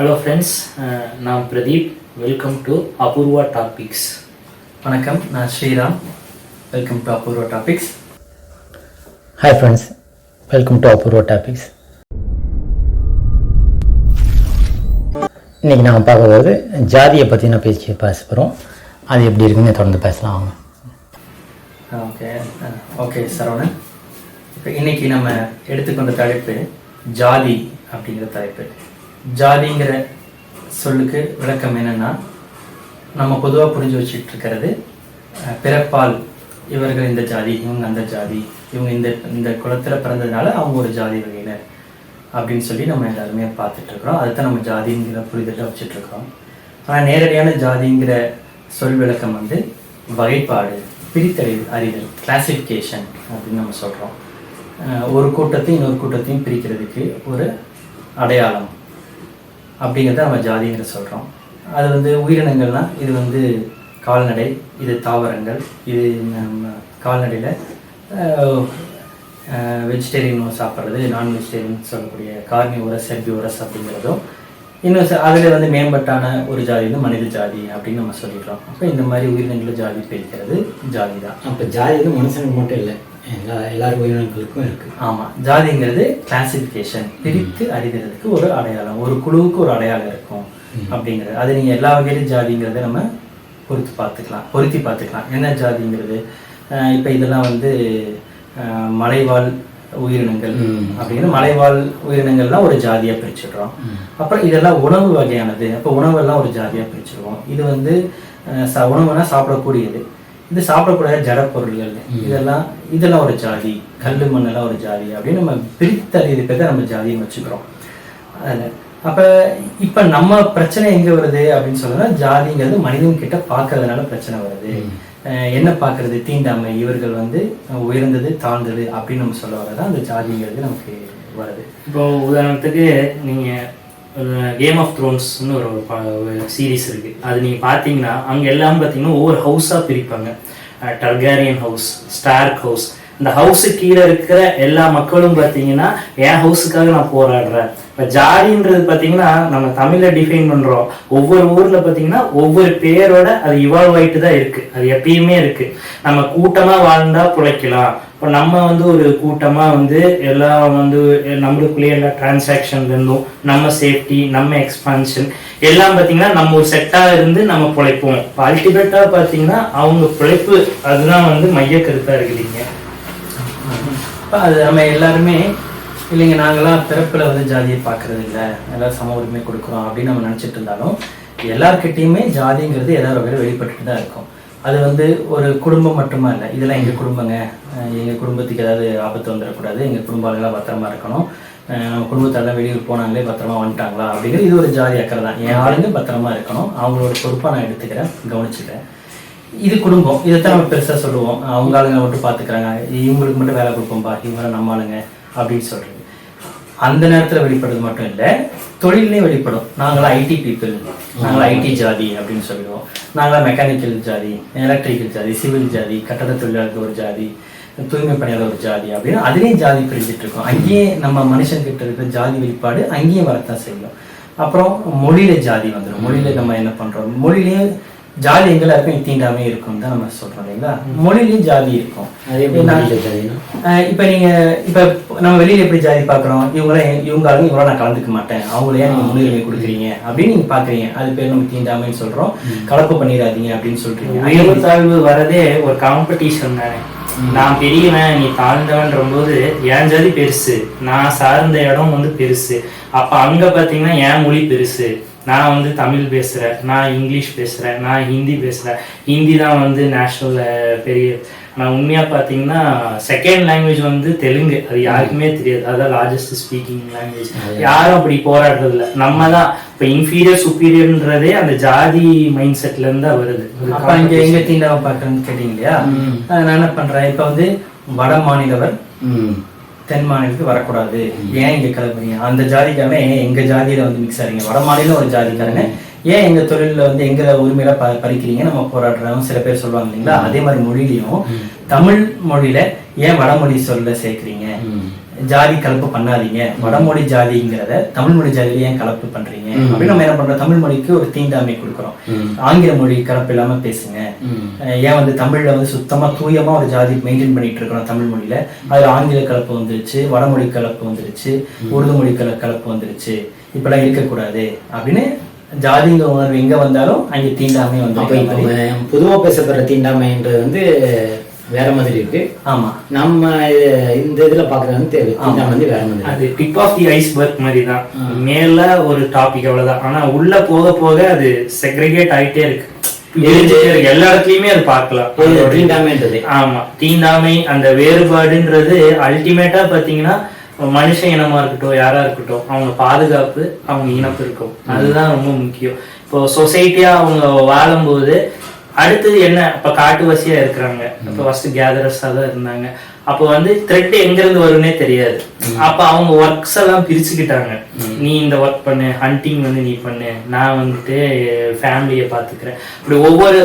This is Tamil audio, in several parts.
ஹலோ ஃப்ரெண்ட்ஸ் நான் Pradeep. Welcome to Apoorva topics வணக்கம் நான் Sriram. Welcome to Apoorva topics hi friends welcome to Apoorva topics இன்றைக்கி நாங்கள் பார்க்க போகிறது ஜாதியை பற்றி நான் பேசி பேச போகிறோம் அது எப்படி இருக்குன்னு தொடர்ந்து பேசலாம் வாங்க. Okay okay Saravanan. இப்போ இன்னைக்கு நம்ம எடுத்துக்கொண்ட தலைப்பு ஜாதி அப்படிங்கிற தலைப்பு. ஜாதிங்கிற சொல்லுக்கு விளக்கம் என்னென்னா நம்ம பொதுவாக புரிஞ்சு வச்சுட்டு இருக்கிறது பிறப்பால் இவர்கள் இந்த ஜாதி இவங்க அந்த ஜாதி இவங்க இந்த இந்த குலத்தில் பிறந்ததுனால அவங்க ஒரு ஜாதி வகையினர் அப்படின்னு சொல்லி நம்ம எல்லாருமே பார்த்துட்டு இருக்கிறோம் அதுதான் நம்ம ஜாதிங்கிற புரிதலை வச்சுட்டு இருக்கிறோம் ஆனால் நேரடியான ஜாதிங்கிற சொல் விளக்கம் வந்து வகைப்பாடு பிரித்தறிவு அறிதல் கிளாசிஃபிகேஷன் அப்படின்னு நம்ம சொல்கிறோம் ஒரு கூட்டத்தையும் இன்னொரு கூட்டத்தையும் பிரிக்கிறதுக்கு ஒரு அடையாளம். அப்படிங்கிறத நம்ம ஜாதிங்கிற சொல்கிறோம் அது வந்து உயிரினங்கள்னால் இது வந்து கால்நடை இது தாவரங்கள் இது நம்ம கால்நடையில் வெஜிடேரியன் சாப்பிட்றது நான் வெஜிடேரியன் சொல்லக்கூடிய கார்னிவோரஸ் செர்பியோரஸ் அப்படிங்கிறதும் இன்னும் அதில் வந்து மேம்பட்டான ஒரு ஜாதி வந்து மனித ஜாதி அப்படின்னு நம்ம சொல்லிடுறோம் அப்போ இந்த மாதிரி உயிரினங்களை ஜாதி பிரிக்கிறது ஜாதி தான் அப்போ ஜாதி வந்து மனுஷனுக்கு மட்டும் இல்லை எல்லா எல்லா உயிரினங்களுக்கும் இருக்குது ஆமாம் ஜாதிங்கிறது கிளாசிஃபிகேஷன் பிரித்து அறிதலுக்கு ஒரு அடையாளம். ஒரு குழுவுக்கு ஒரு அடையாளம் இருக்கும் அப்படிங்கிறது. அது நீங்கள் எல்லா வகையிலும் ஜாதிங்கிறத நம்ம பொறுத்து பார்த்துக்கலாம். பொருத்தி பார்த்துக்கலாம். என்ன ஜாதிங்கிறது? இப்போ இதெல்லாம் வந்து மலைவாழ் உயிரினங்கள் அப்படின்னு மலைவாழ் உயிரினங்கள்லாம் ஒரு ஜாதியாக பிரிச்சிடுறோம். அப்புறம் இதெல்லாம் உணவு வகையானது. அப்போ உணவெல்லாம் ஒரு ஜாதியாக பிரிச்சிடுவோம். இது வந்து ச- உணவுனா சாப்பிடக்கூடியது. இது சாப்பிடக்கூடாத ஜட பொருள்கள் இதெல்லாம் இதெல்லாம் ஒரு ஜாதி. கல் மண்ணெல்லாம் ஒரு ஜாதி. அப்படின்னு நம்ம பிரித்தறிவிப்பதை நம்ம ஜாதின்னு வச்சுக்கிறோம். அதில் அப்போ இப்போ நம்ம பிரச்சனை எங்கே வருது அப்படின்னு சொன்னா ஜாதிங்கிறது மனிதன் கிட்ட பார்க்கறதுனால பிரச்சனை வருது. என்ன பார்க்கறது? தீண்டாமை. இவர்கள் வந்து உயர்ந்தது தாழ்ந்தது அப்படின்னு நம்ம சொல்ல வரதான் அந்த ஜாதிங்கிறது நமக்கு வருது. இப்போ உதாரணத்துக்கு நீங்கள் கேம் ஆஃப் த்ரோன்ஸ்னு ஒரு சீரீஸ் இருக்குது அது நீங்கள் பார்த்தீங்கன்னா அங்கே எல்லாம் பார்த்தீங்கன்னா ஒவ்வொரு ஹவுஸாக பிரிப்பாங்க. டர்காரியன் ஹவுஸ் ஸ்டார்க் ஹவுஸ் இந்த ஹவுஸு கீழே இருக்கிற எல்லா மக்களும் பார்த்தீங்கன்னா என் ஹவுஸுக்காக நான் போராடுறேன். இப்போ ஜாதின்றது பார்த்தீங்கன்னா நம்ம தமிழில் டிஃபைன் பண்ணுறோம் ஒவ்வொரு ஊரில் பார்த்தீங்கன்னா ஒவ்வொரு பேரோட அது இவால்வ் ஆகிட்டு தான் இருக்குது அது எப்பயுமே இருக்குது நம்ம கூட்டமாக வாழ்ந்தால் பிழைக்கலாம். இப்போ நம்ம வந்து ஒரு கூட்டமாக வந்து எல்லாம் வந்து நம்மளுக்குள்ளேயே எல்லா டிரான்சாக்ஷன்ல இருந்தோம் நம்ம சேஃப்டி நம்ம எக்ஸ்பான்ஷன் எல்லாம் பார்த்தீங்கன்னா நம்ம ஒரு செட்டாக இருந்து நம்ம பிழைப்போம். இப்போ அல்டிமேட்டாக பார்த்தீங்கன்னா அவங்க பிழைப்பு அதுதான் வந்து மைய கருத்தாக இருக்குதுங்க. இப்போ அது நம்ம எல்லாருமே இல்லைங்க நாங்களாம் பிறப்பில் வந்து ஜாதியை பார்க்கறது இல்லை. எல்லாம் சம உரிமை கொடுக்குறோம் அப்படின்னு நம்ம நினச்சிட்டு இருந்தாலும் எல்லார்கிட்டேயுமே ஜாதிங்கிறது ஏதாவது ஒரு வகையில் வெளிப்பட்டுட்டு தான் இருக்கும். அது வந்து ஒரு குடும்பம் மட்டுமா இல்லை இதெல்லாம் எங்கள் குடும்பங்க? எங்கள் குடும்பத்துக்கு ஏதாவது ஆபத்து வந்துடக்கூடாது எங்கள் குடும்ப பத்திரமா இருக்கணும். நம்ம குடும்பத்தாரெல்லாம் வெளியூர் போனாங்களே பத்திரமா வந்துட்டாங்களா அப்படிங்கிறது இது ஒரு ஜாதி அக்கறை தான். என் ஆளுங்க பத்திரமா இருக்கணும். அவங்களோட பொறுப்பாக நான் எடுத்துக்கிறேன் கவனிச்சுக்கிறேன். இது குடும்பம். இதைத்தான் நம்ம பெருசாக சொல்லுவோம். அவங்க ஆளுங்க மட்டும் பார்த்துக்கிறாங்க இவங்களுக்கு மட்டும் வேலை கொடுப்போம்பா இவங்க நம்ம ஆளுங்க அப்படின்னு சொல்கிறது அந்த நேரத்தில் வெளிப்படுறது மட்டும் இல்லை தொழிலே வெளிப்படும். நாங்களாம் ஐடி பீப்புள் நாங்களாம் ஐடி ஜாதி அப்படின்னு சொல்லுவோம். நாங்களாம் மெக்கானிக்கல் ஜாதி எலக்ட்ரிக்கல் ஜாதி சிவில் ஜாதி கட்டட தொழிலாளர்கள் ஒரு ஜாதி தூய்மை பணியாளர் ஒரு ஜாதி அப்படின்னு அதுலேயும் ஜாதி பிரிஞ்சிட்டு இருக்கோம். அங்கேயே நம்ம மனுஷங்கிட்ட இருக்கிற ஜாதி வெளிப்பாடு அங்கேயும் வரத்தான் செய்யும். அப்புறம் மொழியில ஜாதி வந்துடும் மொழியில நம்ம என்ன பண்றோம்? மொழியிலேயே ஜாதி எங்கெல்லாம் இருக்கும்? தீண்டாமே இருக்கும் தான் நம்ம சொல்றோம் இல்லைங்களா? மொழியிலயும் ஜாதி இருக்கும். இப்ப நீங்க இப்ப நம்ம வெளியில எப்படி ஜாதி பாக்குறோம் இவங்கள இவங்க ஆளுங்க இவ்வளவு நான் கலந்துக்க மாட்டேன். அவங்கள ஏன் நீங்க முன்னுரிமை கொடுக்குறீங்க? அப்படின்னு நீங்க பாக்குறீங்க அது பேர் நம்ம தீண்டாமைன்னு சொல்றோம். கலப்பு பண்ணிடாதீங்க அப்படின்னு சொல்றீங்க. உயர்வு தாழ்வு வரதே ஒரு காம்படிஷன் தானே. நான் பெரியவன் நீ தாழ்ந்தவன்ற போது என் ஜாதி பெருசு. நான் சார்ந்த இடம் வந்து பெருசு. அப்ப அங்க பாத்தீங்கன்னா என் மொழி பெருசு. நான் வந்து தமிழ் பேசுறேன் நான் இங்கிலீஷ் பேசுறேன் நான் ஹிந்தி பேசுறேன். ஹிந்தி தான் வந்து நேஷனல் பெரிய நான் உண்மையா பாத்தீங்கன்னா செகண்ட் லாங்குவேஜ் வந்து தெலுங்கு. அது யாருக்குமே தெரியாது. அதான் லார்ஜஸ்ட் ஸ்பீக்கிங் லாங்குவேஜ் யாரும் அப்படி போராடுறது இல்ல நம்ம தான் இப்ப இன்ஃபீரியர் சுப்பீரியர்ன்றதே அந்த ஜாதி மைண்ட் செட்ல இருந்து தான் வருது. அப்ப இங்க எங்க தீண்டாம பாக்குறேன்னு கேட்டீங்க இல்லையா? நான் என்ன பண்றேன்? இப்ப வந்து வட மாநிலவர் தென் மாநிலத்துக்கு வரக்கூடாது ஏன் இங்க கிளம்புறீங்க? அந்த ஜாதிக்காரனே ஏன் எங்க ஜாதியில வந்து மிக்ஸ் ஆறீங்க? வட மாநிலம் ஒரு ஜாதிக்காரங்க ஏன் எங்க தொழில்ல வந்து எங்க உரிமையில ப பறிக்கிறீங்க? நம்ம போராடுறோம் சில பேர் சொல்லுவாங்க இல்லைங்களா? அதே மாதிரி மொழியிலையும் தமிழ் மொழியில ஏன் வடமொழி சொல்ல சேர்க்குறீங்க. ஜாதி கலப்பு பண்ணாதீங்க. வடமொழி ஜாதிங்கிறத தமிழ் மொழி ஜாதியில ஏன் கலப்பு பண்றீங்க? அப்படின்னு நம்ம என்ன பண்றோம்? தமிழ் மொழிக்கு ஒரு தீண்டாமை கொடுக்குறோம். ஆங்கில மொழி கலப்பு இல்லாம பேசுங்க. ஏன் வந்து தமிழ்ல வந்து சுத்தமா தூயமா ஒரு ஜாதி மெயின்டைன் பண்ணிட்டு இருக்கிறோம் தமிழ் மொழியில? அதுல ஆங்கில கலப்பு வந்துருச்சு வடமொழி கலப்பு வந்துருச்சு உருது மொழி கல கலப்பு வந்துருச்சு. இப்பெல்லாம் இருக்கக்கூடாது. அப்படின்னு ஜாதிங்கிற உணர்வு எங்க வந்தாலும் அங்க தீண்டாமை வந்து பொதுவா பேசப்படுற தீண்டாமைன்றது வந்து வேற மாதிரி இருக்கு. ஆமா. நம்ம இந்த இதுல பாக்குறது வந்து தீண்டாமை வந்து வேற மாதிரி. அது டிப் ஆஃப் தி ஐஸ்பர்க் மாதிரி தான் மேல ஒரு டாபிக் அவ்வளவுதான். ஆனா உள்ள போக போக அது செக்ரிகேட் ஆயிட்டே இருக்கு. எல்லா இடத்துலயுமே அது பார்க்கலாம். தீண்டாமைன்றது. ஆமா. தீண்டாமை அந்த வேறுபாடுன்றது அல்டிமேட்டா பாத்தீங்கன்னா மனுஷ இனமா இருக்கட்டும் யாரா இருக்கட்டும் அவங்க பாதுகாப்பு அவங்க இனப்பெருக்கம். அதுதான் ரொம்ப முக்கியம். இப்போ சொசைட்டியா அவங்க வாழும்போது அடுத்தது என்ன? இப்ப காட்டுவாசியா இருக்கிறாங்க. இப்ப ஃபர்ஸ்ட் கேதரஸா தான் இருந்தாங்க. அப்போ வந்து த்ரெட் எங்க இருந்து வரும்னே தெரியாது. அப்ப அவங்க ஒர்க்ஸ் எல்லாம் பிரிச்சுக்கிட்டாங்க. நீ இந்த ஒர்க் பண்ணு ஹண்டிங் வந்து நீ பண்ணு நான் வந்துட்டு ஃபேமிலியை பாத்துக்கிறேன். இப்படி ஒவ்வொரு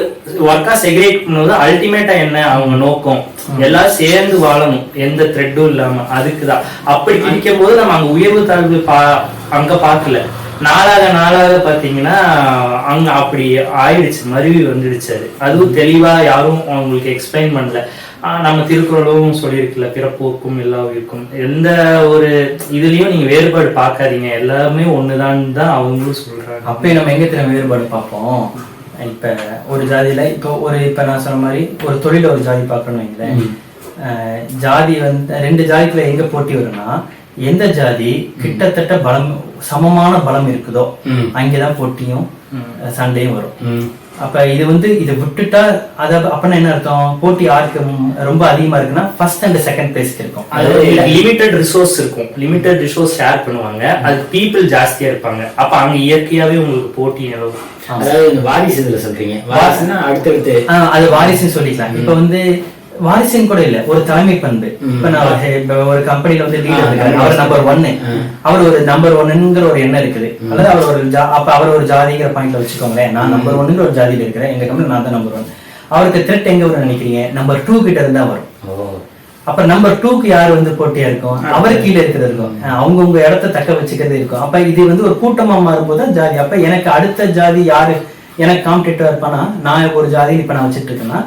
ஒர்க்கா செக்ரேட் பண்ணும்போது அல்டிமேட்டா என்ன? அவங்க நோக்கம். எல்லாம் சேர்ந்து வாழணும். எந்த த்ரெட்டும் இல்லாம. அதுக்குதான். அப்படி பிரிக்கும் போது நம்ம அங்க உயர்வு தாழ்வு பா அங்க பார்க்கல நாளாக நாளாக பாத்தீங்கன்னா அங்க அப்படி ஆயிடுச்சு மருவி வந்துடுச்சு அது. அதுவும் தெளிவா யாரும் அவங்களுக்கு எக்ஸ்பிளைன் பண்ணல. நம்ம திருக்குறளும் சொல்லியிருக்குல்ல பிறப்போக்கும் எல்லா உயிருக்கும் எந்த ஒரு இதுலயும் நீங்க வேறுபாடு பார்க்காதீங்க. எல்லாமே ஒண்ணுதான் தான் அவங்களும் சொல்றாங்க. அப்பயும் நம்ம எங்க தெரியும் வேறுபாடு பார்ப்போம்? இப்ப ஒரு ஜாதியில இப்போ ஒரு இப்ப நான் சொன்ன மாதிரி ஒரு தொழில ஒரு ஜாதி பார்க்கணும் அஹ் ஜாதி வந்து ரெண்டு ஜாதிக்குள்ள எங்க போட்டி வரும்னா எந்த ஜாதி கிட்டத்தட்ட பலம் சமமான பலம் இருக்குதோ. அங்கேதான் போட்டியும் சண்டையும் வரும். அப்ப இது வந்து இதை விட்டுட்டா அத அப்பனா என்ன அர்த்தம்? போட்டி யாருக்கு ரொம்ப அதிகமா இருக்குன்னா ஃபர்ஸ்ட் அண்ட் செகண்ட் பிளேஸ்க்கு இருக்கும். அதாவது லிமிட்டட் ரிசோர்ஸ் இருக்கும். லிமிட்டட் ரிசோர்ஸ் ஷேர் பண்ணுவாங்க. அது பீப்புள் ஜாஸ்தியா இருப்பாங்க. அப்ப அங்க இயற்கையாவே உங்களுக்கு போட்டி நிலவும். அதாவது இந்த வாரிசு இதுல சொல்றீங்க வாரிசுன்னா அடுத்தடுத்து ஆஹ் அது வாரிசுன்னு சொல்லிக்கலாம். இப்ப வந்து வாரிசுன்னு கூட இல்ல ஒரு தலைமை பண்பு. இப்ப நான் ஒரு கம்பெனில வந்து லீடர் இருக்காரு அவர் நம்பர் ஒன்னு அவர் ஒரு நம்பர் ஒன்னுங்கிற ஒரு எண்ணம் இருக்குது. அல்லது அவர் ஒரு அப்ப அவர் ஒரு ஜாதிங்கிற பாயிண்ட்ல வச்சுக்கோங்களேன் நான் நம்பர் ஒன்னுங்கிற ஒரு ஜாதியில இருக்கிறேன் எங்க கம்பெனி நான் தான் நம்பர் ஒன் அவருக்கு த்ரெட் எங்க வரும் நினைக்கிறீங்க? நம்பர் டூ கிட்ட இருந்தா வரும். அப்ப நம்பர் டூக்கு யார் வந்து போட்டியா இருக்கும்? அவர் கீழே இருக்கிறது இருக்கும். அவங்க உங்க இடத்த தக்க வச்சுக்கிறது இருக்கும். அப்ப இது வந்து ஒரு கூட்டமா மாறும்போது ஜாதி. அப்ப எனக்கு அடுத்த ஜாதி யாரு எனக்கு காம்படிட்டர் இருப்பானா? நான் ஒரு ஜாதி இப்ப நான் வச்சுட்டு இருக்கேன்னா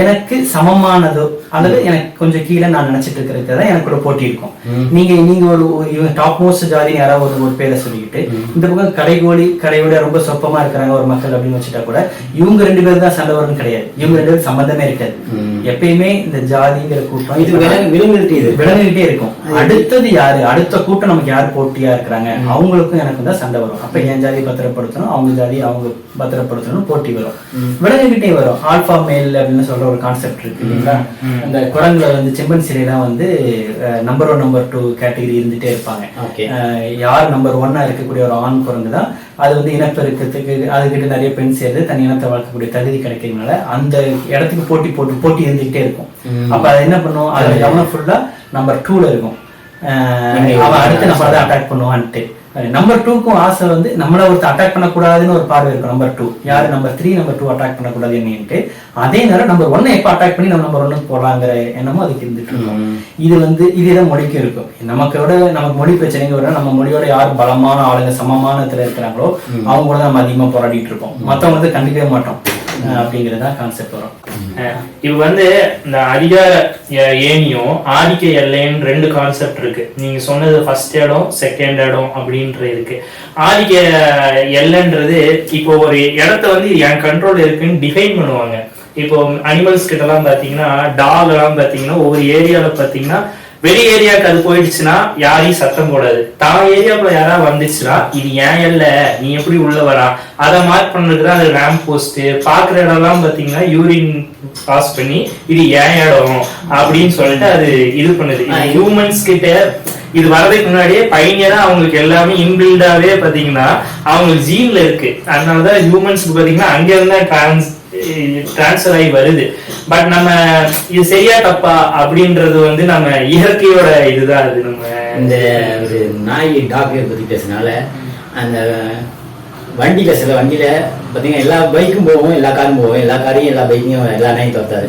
எனக்கு சமமானதோ அல்லது எனக்கு கொஞ்சம் கீழே நான் நினைச்சிட்டு இருக்கிறது தான் எனக்கு ஒரு போட்டி இருக்கும். நீங்க நீங்க ஒரு இவங்க டாப் மோஸ்ட் ஜாதி யாராவது ஒரு ஒரு பேரை சொல்லிக்கிட்டு இந்த பக்கம் கடைகோழி கடையோட ரொம்ப சொப்பமா இருக்கிறாங்க ஒரு மக்கள் அப்படின்னு வச்சுட்டா கூட இவங்க ரெண்டு பேரும் தான் சண்டை வரும்னு கிடையாது. இவங்க ரெண்டு பேரும் சம்பந்தமே இருக்காது. எப்பயுமே இந்த ஜாதிங்கிற கூட்டம் இது விலங்கு விலங்குகிட்ட இது விளங்கிட்டே இருக்கும். அடுத்தது யாரு? அடுத்த கூட்டம் நமக்கு யார் போட்டியா இருக்கிறாங்க? அவங்களுக்கும் எனக்கு தான் சண்டை வரும். அப்ப என் ஜாதி பத்திரப்படுத்தணும் அவங்க ஜாதி அவங்க பத்திரப்படுத்தணும் போட்டி வரும். விலங்குகிட்டே வரும். ஆல்பா மேல் அப்படின்னு சொல்ற ஒரு கான்செப்ட் இருக்கு இல்லைங்களா? அந்த குரங்குல வந்து செம்பன்சிலாம் வந்து number one number two category இருந்துட்டே இருப்பாங்க. யார் நம்பர் ஒன்னா இருக்கக்கூடிய ஒரு ஆண் குரங்கு தான் அது வந்து இனப்பெருக்கத்துக்கு அதுக்கிட்ட நிறைய பெண் சேர்ந்து தன் இனத்தை வளர்க்கக்கூடிய தகுதி கிடைக்கிறதுனால அந்த இடத்துக்கு போட்டி போட்டு போட்டி இருந்துகிட்டே இருக்கும். அப்ப அது என்ன பண்ணும்? அது கவனம் ஃபுல்லா நம்பர் டூல இருக்கும். அவன் அடுத்து நம்ம அதை அட்டாக் பண்ணுவான்ட்டு. நம்பர் டூக்கும் ஆசை வந்து நம்மள ஒருத்தர் அட்டாக் பண்ணக்கூடாதுன்னு ஒரு பார்வை இருக்கும் நம்பர் டூ யாரு? Number three number two attack பண்ணக்கூடாது என்னன்ட்டு. அதே நேரம் நம்பர் ஒன்னை எப்போ அட்டாக் பண்ணி நம்ம நம்பர் ஒன்னு போடலாங்கிற எண்ணமும் அதுக்கு இருந்துட்டு இருக்கும். இது வந்து இதுதான் மொழிக்கு இருக்கும். நமக்கு விட நமக்கு மொழி பிரச்சனைங்க விட நம்ம மொழியோட யார் பலமான ஆளுங்க சமமானத்துல இருக்கிறாங்களோ அவங்க கூட நம்ம அதிகமா போராடிட்டு இருக்கோம் மத்தவங்க வந்து கண்டுக்கவே மாட்டோம். அப்படிங்கிறது தான் கான்செப்ட் வரும். இது வந்து இந்த அதிகார அஹ், ஏணியும் ஆதிக்க எல்லைன்னு ரெண்டு கான்செப்ட் இருக்கு. நீங்க சொன்னது ஃபர்ஸ்ட் இடம் செகண்ட் இடம் அப்படின்ற இருக்கு. ஆதிக்க எல்லைன்றது இப்போ ஒரு இடத்த வந்து என் கண்ட்ரோல் இருக்குன்னு டிஃபைன் பண்ணுவாங்க. இப்போ அனிமல்ஸ் கிட்ட எல்லாம் பாத்தீங்கன்னா டாக் எல்லாம் பாத்தீங்கன்னா ஒவ்வொரு ஏரியால பாத்தீங்கன்னா வெளி ஏரியாவுக்கு அது போயிடுச்சுன்னா யாரையும் சத்தம் போடாது. தான் ஏரியாக்குள்ள யாராவது வந்துச்சுன்னா இது ஏன் இல்ல? நீ எப்படி உள்ள வரா? அதை மார்க் பண்ணதுக்கு தான் அது ரேம்ப் போஸ்ட் பாக்குற இடம்லாம் பாத்தீங்கன்னா யூரின் பாஸ் பண்ணி இது ஏன் இடம்? அப்படின்னு சொல்லிட்டு அது இது பண்ணுது. ஹியூமன்ஸ் கிட்ட இது வர்றதுக்கு முன்னாடியே பையனியரா அவங்களுக்கு எல்லாமே இன்பில்டாவே பாத்தீங்கன்னா அவங்களுக்கு ஜீன்ல இருக்கு. அதனாலதான் ஹியூமன்ஸ்க்கு பாத்தீங்கன்னா அங்க இருந்தா டிரான்ஸ் டிரான்ஸ்ஃபர் ஆகி வருது. பட் நம்ம இது சரியா தப்பா அப்படின்றது வந்து நம்ம இயற்கையோட இதுதான் அது நம்ம இந்த ஒரு நாய் டாக்டர் பத்தி பேசினால அந்த வண்டியில சில வண்டியில பாத்தீங்கன்னா எல்லா பைக்கும் போகும் எல்லா காரும் போகும். எல்லா காரையும் எல்லா பைக்கையும் எல்லா நாயும் தோத்தாரு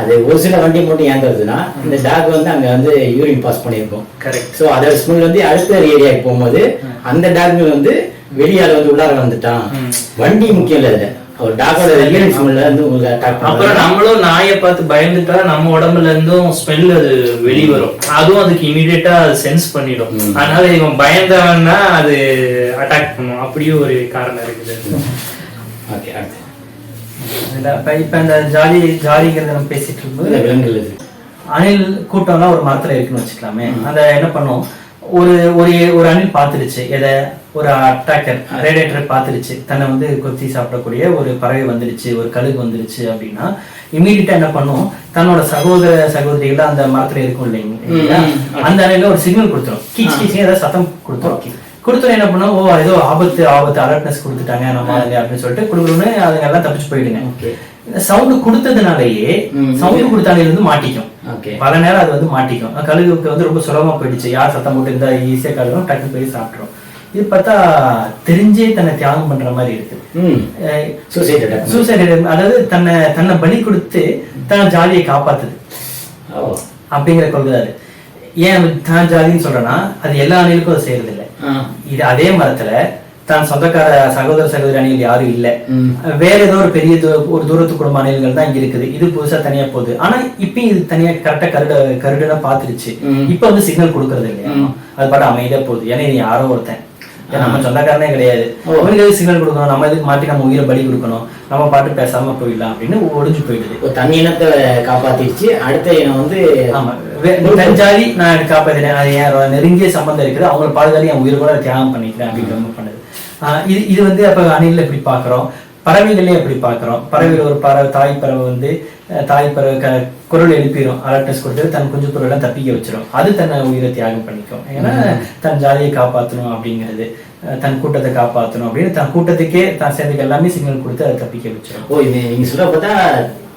அது ஒரு சில வண்டி மட்டும் ஏன் தருதுன்னா இந்த டாக் வந்து அங்க வந்து யூரின் பாஸ் பண்ணியிருக்கும். கரெக்ட் ஸோ அதோட ஸ்மெல் வந்து அடுத்த ஏரியாவுக்கு போகும்போது அந்த டாக் வந்து வெளியால வந்து உள்ளார வந்துட்டான். வண்டி முக்கியம் இல்லை இதுல அப்புறம் நம்மளும் நாயை பார்த்து பயந்துட்டா நம்ம உடம்புல இருந்தும் ஸ்மெல் அது வெளிவரும் அதுவும் அதுக்கு இமீடியட்டா சென்ஸ் பண்ணிடும். அதனால இவன் பயந்தவன்னா அது அட்டாக் பண்ணும். அப்படியும் ஒரு காரணம் இருக்குது. இப்ப இந்த ஜாலி ஜாலிங்கிறத நம்ம பேசிட்டு இருக்கும்போது அணில் கூட்டம்லாம் ஒரு மரத்துல இருக்குன்னு வச்சுக்கலாமே. அந்த என்ன பண்ணும்? ஒரு ஒரு ஒரு அணில் பார்த்துருச்சு எதை? ஒரு அட்டாக்கர் ரேடியேட்டர் பார்த்துருச்சு தன்னை வந்து கொத்தி சாப்பிடக்கூடிய ஒரு பறவை வந்துருச்சு ஒரு கழுகு வந்துருச்சு அப்படின்னா இமீடியட்டா என்ன பண்ணும்? தன்னோட சகோதர சகோதரிகள் அந்த மரத்துல இருக்கும் இல்லைங்க? அந்த அணில ஒரு சிக்னல் கொடுத்துரும். கீச் கீச் ஏதாவது சத்தம் கொடுத்துரும். கொடுத்தோம் என்ன பண்ணும்? ஓ ஏதோ ஆபத்து ஆபத்து அலர்ட்னஸ் கொடுத்துட்டாங்க நம்ம அப்படின்னு சொல்லிட்டு கொடுக்கணும்னு அதுங்க எல்லாம் தப்பிச்சு போயிடுங்க. சவுண்ட் கொடுத்ததுனாலயே. சவுண்ட் கொடுத்தாலே இருந்து மாட்டிக்கும். ஓகே. பல நேரம் அது வந்து மாட்டிக்கும். கழுகுக்கு வந்து ரொம்ப சுலபமா போயிடுச்சு. யார் சத்தம் போட்டு இருந்தா ஈஸியா கழுகும் டக்குன்னு போய் சாப்பிட்டுரும் இது பார்த்தா தெரிஞ்சே தன்னை தியாகம் பண்ற மாதிரி இருக்கு. சூசைட் அதாவது தன்னை தன்னை பலி கொடுத்து தன் ஜாலியை காப்பாத்துது. அப்படிங்கிற கொள்கை அது. ஏன் தான் ஜாதின்னு சொல்றேன்னா அது எல்லா அணிலுக்கும் அது செய்யறது இல்லை இது அதே மரத்துல தான் சொந்தக்கார சகோதர சகோதரி அணிகள் யாரும் இல்ல. வேற ஏதோ ஒரு பெரிய ஒரு தூரத்து குடும்ப அணில்கள் தான் இங்க இருக்குது. இது புதுசா தனியா போகுது. ஆனா இப்பயும் இது தனியா கரெக்டா கருட கருடனா பாத்துருச்சு. இப்ப வந்து சிக்னல் கொடுக்கறது இல்லையா? அது பாட்டு அமைதியா போகுது. ஏன்னா இது யாரோ ஒருத்தன். நம்ம சொந்தக்காரனே கிடையாது. அவனுக்கு எதுக்கு சிக்னல் கொடுக்கணும் நம்ம எதுக்கு மாட்டி நம்ம உயிரை பலி கொடுக்கணும் நம்ம பாட்டு பேசாம போயிடலாம் அப்படின்னு ஒளிஞ்சு போயிடுது. தன் இனத்தை காப்பாத்திடுச்சு அடுத்த இனம் வந்து ஆமா. ஜாதி நான் காப்பாத்தினேன் அது என் நெருங்கிய சம்பந்தம் இருக்குது. அவங்கள பாதுகாத்து என் உயிர் கூட தியாகம் பண்ணிக்கிறேன் அப்படிங்கிற மாதிரி பண்ணுது இது இது வந்து அப்ப அணில எப்படி பாக்குறோம் பறவைகளே எப்படி பாக்குறோம் பறவைகள் ஒரு பறவை தாய் பறவை வந்து தாய் பறவை க குரல் எழுப்பிடும் அலர்ட்னஸ் கொடுத்து தன் குஞ்சு பொருளை தப்பிக்க வச்சிரும். அது தன்னை உயிரை தியாகம் பண்ணிக்கும். ஏன்னா தன் ஜாதியை காப்பாற்றணும் அப்படிங்கிறது தன் கூட்டத்தை காப்பாற்றணும் அப்படின்னு தன் கூட்டத்துக்கே தான் சேர்ந்துக்கு எல்லாமே சிக்னல் கொடுத்து அதை தப்பிக்க வச்சிரும். ஓ இது நீங்க சொல்ல பார்த்தா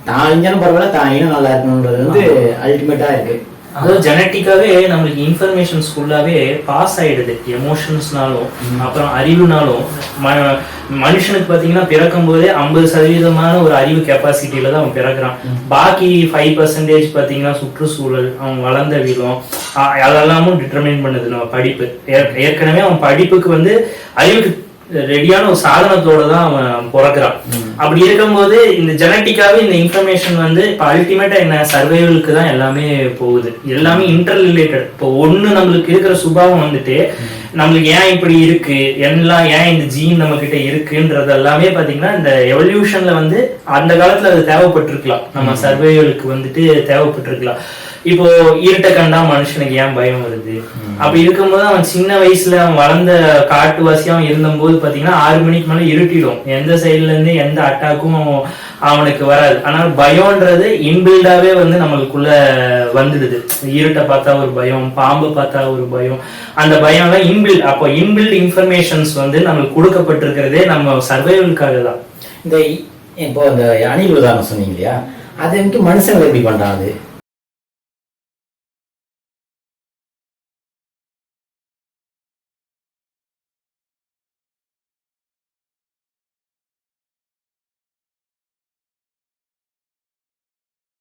தான் இனம் பரவாயில்ல தான் இனம் நல்லா இருக்கணுன்றது வந்து அல்டிமேட்டா இருக்கு. அதாவது ஜெனட்டிக்காவே நம்மளுக்கு இன்ஃபர்மேஷன்ஸ் ஃபுல்லாவே பாஸ் ஆயிடுது. எமோஷன்ஸ்னாலும் அப்புறம் அறிவுனாலும் ம- மனுஷனுக்கு பாத்தீங்கன்னா பிறக்கும் போதே ஐம்பது சதவீதமான ஒரு அறிவு கெப்பாசிட்டியில தான் அவன் பிறக்கிறான். பாக்கி ஃபைவ் பர்சன்டேஜ் பாத்தீங்கன்னா சுற்றுச்சூழல் அவன் வளர்ந்த விதம் அதெல்லாமும் டிட்டர்மைன் பண்ணுது நம்ம படிப்பு. ஏற்- ஏற்கனவே அவன் படிப்புக்கு வந்து அறிவுக்கு ரெடியான ஒரு சாதனத்தோட தான் அவன் பிறக்கிறான். அப்படி இருக்கும்போது இந்த ஜெனட்டிக்காவே இந்த இன்ஃபர்மேஷன் வந்து இப்போ அல்டிமேட்டா என்ன சர்வைவலுக்கு தான் எல்லாமே போகுது. எல்லாமே இன்டர் ரிலேட்டட் இப்போ ஒண்ணு நம்மளுக்கு இருக்கிற சுபாவம் வந்துட்டு நம்மளுக்கு ஏன் இப்படி இருக்கு? எல்லாம் ஏன் இந்த ஜீன் நம்ம கிட்ட இருக்குன்றது எல்லாமே பாத்தீங்கன்னா இந்த எவல்யூஷன்ல வந்து அந்த காலத்துல அது தேவைப்பட்டிருக்கலாம். நம்ம சர்வைவலுக்கு வந்துட்டு தேவைப்பட்டிருக்கலாம். இப்போ இருட்ட கண்டா மனுஷனுக்கு ஏன் பயம் வருது? அப்படி இருக்கும்போது அவன் சின்ன வயசுல அவன் வளர்ந்த காட்டுவாசியா அவன் இருந்தபோது பாத்தீங்கன்னா ஆறு மணிக்கு மேல இருட்டிடும். எந்த சைடுல இருந்து எந்த அட்டாக்கும் அவனுக்கு வராது. ஆனால் பயம்ன்றது இன்பில்டாவே வந்து நம்மளுக்குள்ள வந்துடுது. இருட்டை பார்த்தா ஒரு பயம் பாம்பு பார்த்தா ஒரு பயம். அந்த பயம்லாம் இன்பில்ட் அப்போ இன்பில்ட் இன்ஃபர்மேஷன்ஸ் வந்து நம்மளுக்கு கொடுக்கப்பட்டிருக்கிறதே நம்ம சர்வைவலுக்காக தான். இந்த இப்போ இந்த அணில் உதாரணம் சொன்னீங்க இல்லையா? அது வந்து மனுஷங்களை எப்படி பண்றான் அது?